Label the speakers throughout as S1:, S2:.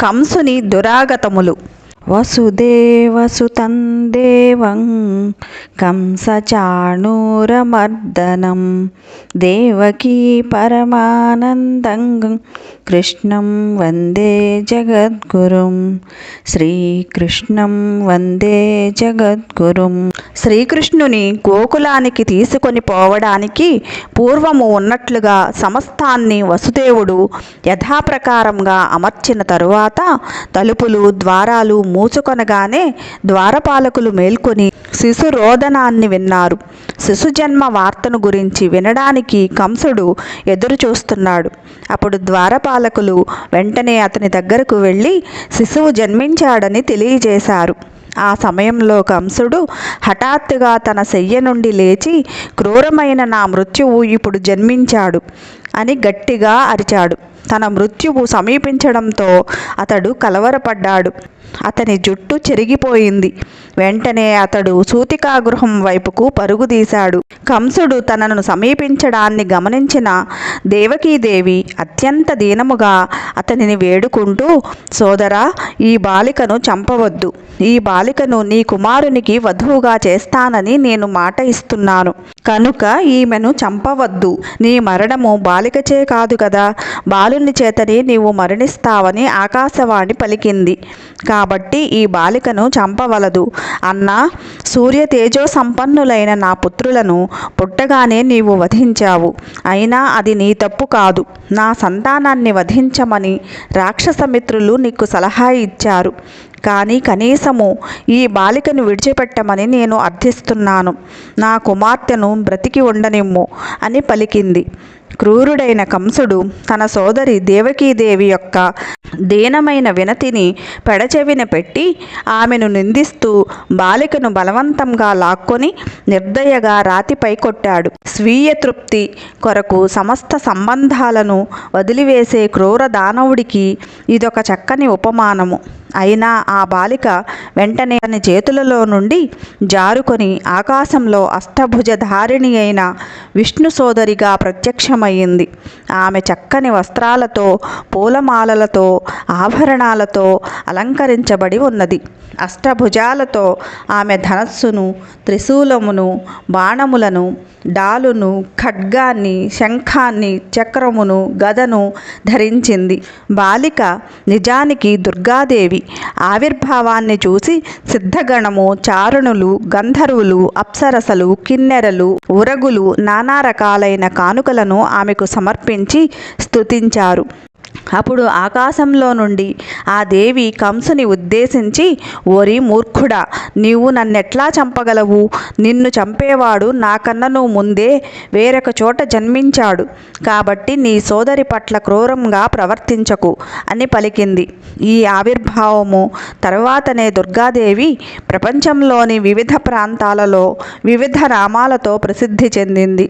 S1: కంసుని దురాగతములు. వసుదేవసుతం దేవం కంసచాణూరమర్దనం దేవకీ పరమానందం కృష్ణం వందే జగద్గురుం శ్రీకృష్ణం వందే జగద్గురుం. శ్రీకృష్ణుని గోకులానికి తీసుకొని పోవడానికి పూర్వము ఉన్నట్లుగా సమస్తాన్ని వసుదేవుడు యథాప్రకారంగా అమర్చిన తరువాత తలుపులు ద్వారాలు మూసుకొనగానే ద్వారపాలకులు మేల్కొని శిశు రోదనాన్ని విన్నారు. శిశు జన్మ వార్తను గురించి వినడానికి కంసుడు ఎదురు చూస్తున్నాడు. అప్పుడు ద్వారపాలకులు వెంటనే అతని దగ్గరకు వెళ్ళి శిశువు జన్మించాడని తెలియజేశారు. ఆ సమయంలో కంసుడు హఠాత్తుగా తన శయ్య నుండి లేచి క్రూరమైన నా మృత్యువు ఇప్పుడు జన్మించాడు అని గట్టిగా అరిచాడు. తన మృత్యువు సమీపించడంతో అతడు కలవరపడ్డాడు. అతని జుట్టు చెరిగిపోయింది. వెంటనే అతడు సూతికాగృహం వైపుకు పరుగుదీశాడు కంసుడు తనను సమీపించడాన్ని గమనించిన దేవకీదేవి అత్యంత దీనముగా అతనిని వేడుకుంటూ సోదరా ఈ బాలికను చంపవద్దు. ఈ బాలికను నీ కుమారునికి వధువుగా చేస్తానని నేను మాట ఇస్తున్నాను. కనుక ఈమెను చంపవద్దు. నీ మరణము బాలికచే కాదు కదా. బాలుని చేతని నీవు మరణిస్తావని ఆకాశవాణి పలికింది. కాబట్టి ఈ బాలికను చంపవలదు. అన్నా సూర్య తేజో సంపన్నులైన నా పుత్రులను పుట్టగానే నీవు వధించావు. అయినా అది నీ తప్పు కాదు. నా సంతానాన్ని వధించమని రాక్షసమిత్రులు నీకు సలహా ఇచ్చారు. కానీ కనీసము ఈ బాలికను విడిచిపెట్టమని నేను అర్థిస్తున్నాను. నా కుమార్తెను బ్రతికి ఉండనిమ్ము అని పలికింది. క్రూరుడైన కంసుడు తన సోదరి దేవకీదేవి యొక్క దీనమైన వినతిని పెడచెవిన పెట్టి ఆమెను నిందిస్తూ బాలికను బలవంతంగా లాక్కొని నిర్దయగా రాతిపై కొట్టాడు. స్వీయ తృప్తి కొరకు సమస్త సంబంధాలను వదిలివేసే క్రూర దానవుడికి ఇదొక చక్కని ఉపమానము. అయినా ఆ బాలిక వెంటనే తన చేతులలో నుండి జారుకొని ఆకాశంలో అష్టభుజధారిణి అయిన విష్ణు సోదరిగా ప్రత్యక్షమయ్యింది. ఆమె చక్కని వస్త్రాలతో పూలమాలలతో ఆభరణాలతో అలంకరించబడి ఉన్నది. అష్టభుజాలతో ఆమె ధనస్సును త్రిశూలమును బాణములను డాలును ఖడ్గాన్ని శంఖాన్ని చక్రమును గదను ధరించింది. బాలిక నిజానికి దుర్గాదేవి. ఆవిర్భావాన్ని చూసి సిద్ధగణము చారుణులు గంధర్వులు అప్సరసలు కిన్నెరలు ఉరగులు నానా రకాలైన కానుకలను ఆమెకు సమర్పించి స్తుతించారు. అప్పుడు ఆకాశంలో నుండి ఆ దేవి కంసుని ఉద్దేశించి ఓరి మూర్ఖుడా నీవు నన్నెట్లా చంపగలవు? నిన్ను చంపేవాడు నాకన్నను ముందే వేరొక చోట జన్మించాడు. కాబట్టి నీ సోదరి పట్ల క్రూరంగా ప్రవర్తించకు అని పలికింది. ఈ ఆవిర్భావము తర్వాతనే దుర్గాదేవి ప్రపంచంలోని వివిధ ప్రాంతాలలో వివిధ నామాలతో ప్రసిద్ధి చెందింది.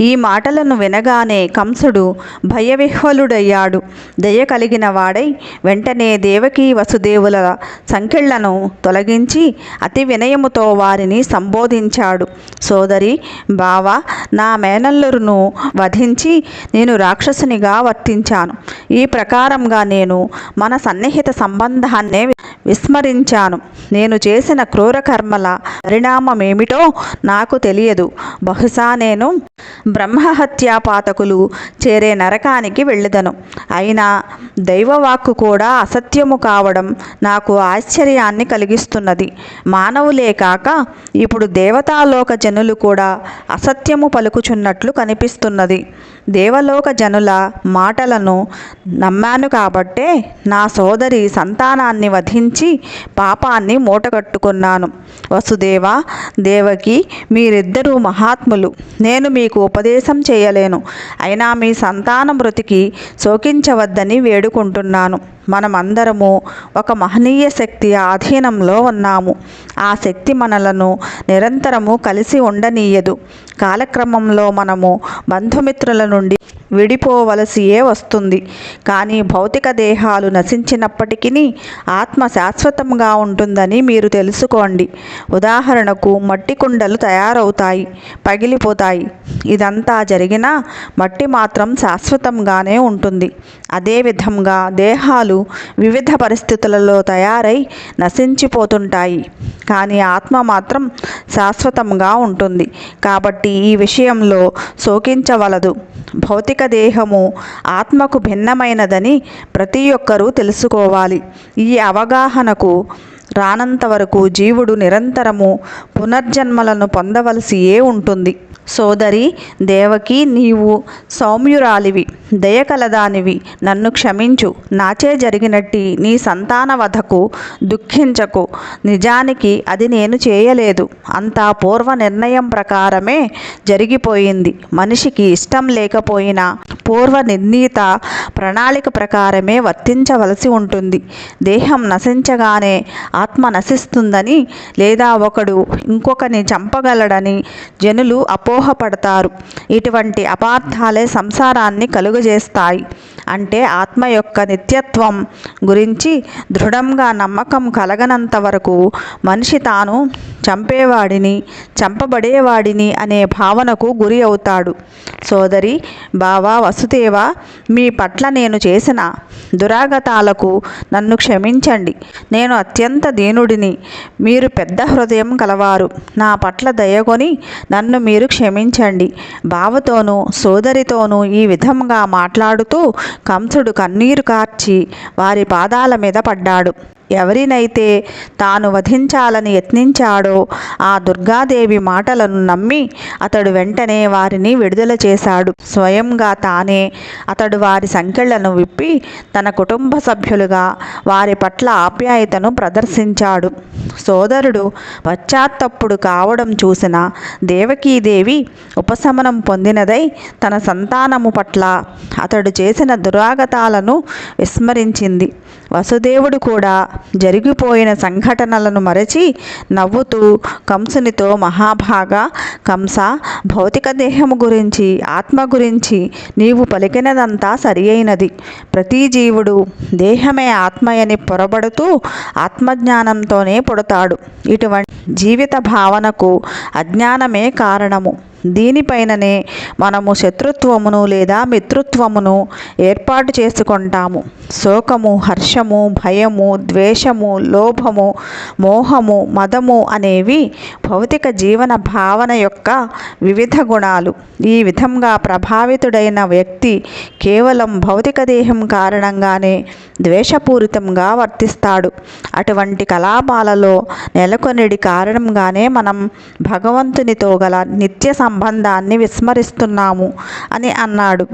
S1: ఈ మాటలను వినగానే కంసుడు భయవిహ్వలుడయ్యాడు. దయ కలిగిన వాడై వెంటనే దేవకీ వసుదేవుల సంఖ్యలను తొలగించి అతి వినయముతో వారిని సంబోధించాడు. సోదరి బావ నా మేనల్లురును వధించి నేను రాక్షసునిగా వర్తించాను. ఈ ప్రకారంగా నేను మన సన్నిహిత సంబంధాన్నే విస్మరించాను. నేను చేసిన క్రూర కర్మల పరిణామమేమిటో నాకు తెలియదు. బహుశా నేను బ్రహ్మహత్యా పాతకులు చేరే నరకానికి వెళ్ళదను. అయినా దైవవాక్కు కూడా అసత్యము కావడం నాకు ఆశ్చర్యాన్ని కలిగిస్తున్నది. మానవులే కాక ఇప్పుడు దేవతాలోక జనులు కూడా అసత్యము పలుకుచున్నట్లు కనిపిస్తున్నది. దేవలోక జనుల మాటలను నమ్మాను కాబట్టే నా సోదరి సంతానాన్ని వధించి పాపాన్ని మూటగట్టుకున్నాను. వసుదేవ దేవకి మీరిద్దరూ మహాత్ములు. నేను మీకు ఉపదేశం చేయలేను. అయినా మీ సంతాన మృతికి శోకించవద్దని వేడుకుంటున్నాను. మనమందరము ఒక మహనీయ శక్తి ఆధీనంలో ఉన్నాము. ఆ శక్తి మనలను నిరంతరము కలిసి ఉండనీయదు. కాలక్రమంలో మనము బంధుమిత్రుల నుండి విడిపోవలసియే వస్తుంది. కానీ భౌతిక దేహాలు నశించినప్పటికీ ఆత్మ శాశ్వతంగా ఉంటుందని మీరు తెలుసుకోండి. ఉదాహరణకు మట్టి కుండలు తయారవుతాయి పగిలిపోతాయి. ఇదంతా జరిగినా మట్టి మాత్రం శాశ్వతంగానే ఉంటుంది. అదేవిధంగా దేహాలు వివిధ పరిస్థితులలో తయారై నశించిపోతుంటాయి. కానీ ఆత్మ మాత్రం శాశ్వతంగా ఉంటుంది. కాబట్టి ఈ విషయంలో శోకించవలదు. భౌతిక దేహము ఆత్మకు భిన్నమైనదని ప్రతి ఒక్కరూ తెలుసుకోవాలి. ఈ అవగాహనకు రానంత వరకు జీవుడు నిరంతరము పునర్జన్మలను పొందవలసియే ఉంటుంది. సోదరి దేవకి నీవు సౌమ్యురాలివి దయకలదానివి నన్ను క్షమించు. నాచే జరిగినట్టి నీ సంతాన వధకు దుఃఖించకు. నిజానికి అది నేను చేయలేదు. అంతా పూర్వ నిర్ణయం ప్రకారమే జరిగిపోయింది. మనిషికి ఇష్టం లేకపోయినా పూర్వ నిర్ణీత ప్రణాళిక ప్రకారమే వర్తించవలసి ఉంటుంది. దేహం నశించగానే ఆత్మ నశిస్తుందని లేదా ఒకడు ఇంకొకని చంపగలడని జనులు అపోహపడతారు. ఇటువంటి అపార్థాలే సంసారాన్ని కలుగజేస్తాయి. అంటే ఆత్మ యొక్క నిత్యత్వం గురించి దృఢంగా నమ్మకం కలగనంత వరకు మనిషి తాను చంపేవాడిని చంపబడేవాడిని అనే భావనకు గురి అవుతాడు. సోదరి బావా వసుదేవ మీ పట్ల నేను చేసిన దురాగతాలకు నన్ను క్షమించండి. నేను అత్యంత దీనుడిని. మీరు పెద్ద హృదయం కలవారు. నా పట్ల దయగొని నన్ను మీరు క్షమించండి. బావతోనూ సోదరితోనూ ఈ విధంగా మాట్లాడుతూ కంసుడు కన్నీరు కార్చి వారి పాదాల మీద పడ్డాడు. ఎవరినైతే తాను వధించాలని యత్నించాడో ఆ దుర్గాదేవి మాటలను నమ్మి అతడు వెంటనే వారిని విడుదల చేశాడు. స్వయంగా తానే అతడు వారి సంఖ్యలను విప్పి తన కుటుంబ సభ్యులుగా వారి పట్ల ఆప్యాయతను ప్రదర్శించాడు. సోదరుడు పశ్చాత్తప్పుడు కావడం చూసిన దేవకీదేవి ఉపశమనం పొందినదై తన సంతానము పట్ల అతడు చేసిన దురాగతాలను విస్మరించింది. వసుదేవుడు కూడా జరిగిపోయిన సంఘటనలను మరచి నవ్వుతూ కంసునితో మహాభాగ కంస భౌతిక దేహము గురించి ఆత్మ గురించి నీవు పలికినదంతా సరి అయినది ప్రతి జీవుడు దేహమే ఆత్మయని పొరబడుతూ ఆత్మజ్ఞానంతోనే పుడతాడు. ఇటువంటి జీవిత భావనకు అజ్ఞానమే కారణము. దీనిపైననే మనము శత్రుత్వమును లేదా మిత్రుత్వమును ఏర్పాటు చేసుకుంటాము. శోకము హర్షము భయము ద్వేషము లోభము మోహము మదము అనేవి భౌతిక జీవన భావన యొక్క వివిధ గుణాలు. ఈ విధంగా ప్రభావితుడైన వ్యక్తి కేవలం భౌతిక దేహం కారణంగానే ద్వేషపూరితంగా వర్తిస్తాడు. అటువంటి కలాపాలలో నెలకొనిడి కారణంగానే మనం భగవంతునితో గల నిత్య సంబంధాన్ని విస్మరిస్తున్నాము అని అన్నాడు.